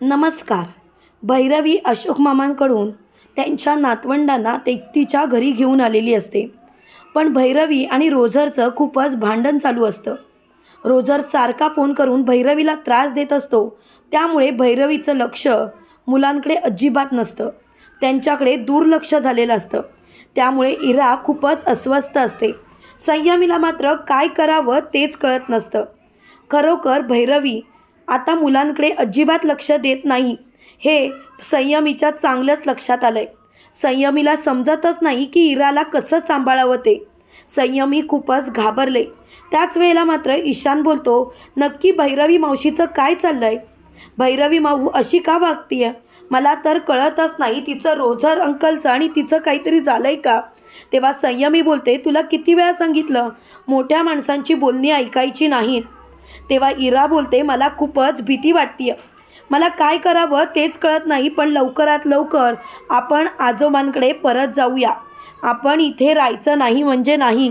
नमस्कार. भैरवी अशोक मामांकडून त्यांच्या नातवंडांना ते तिच्या घरी घेऊन आलेली असते. पण भैरवी आणि रोझरचं खूपच भांडण चालू असतं. रोझर सारखा फोन करून भैरवीला त्रास देत असतो. त्यामुळे भैरवीचं लक्ष मुलांकडे अजिबात नसतं. त्यांच्याकडे दुर्लक्ष झालेलं असतं. त्यामुळे इरा खूपच अस्वस्थ असते. संयमीला मात्र काय करावं तेच कळत नसतं. खरोखर भैरवी आता मुलांकडे अजिबात लक्ष देत नाही. हे संयमीच्या चांगलंच लक्षात आलं आहे संयमीला समजतच नाही की इराला कसं सांभाळावं ते. संयमी खूपच घाबरले. त्याच वेळेला मात्र ईशान बोलतो नक्की भैरवी मावशीचं काय चाललं आहे भैरवी माऊ अशी का वागतीय? मला तर कळतच नाही तिचं रोझर अंकलचं आणि तिचं काहीतरी झालं आहे का तेव्हा संयमी बोलते तुला किती वेळा सांगितलं? मोठ्या माणसांची बोलणी ऐकायची नाहीत तेव्हा इरा बोलते मला खूपच भीती वाटतीय. मला काय करावं तेच कळत नाही पण लवकरात लवकर आपण आजोबांकडे परत जाऊया. आपण इथे राहायचं नाही म्हणजे नाही.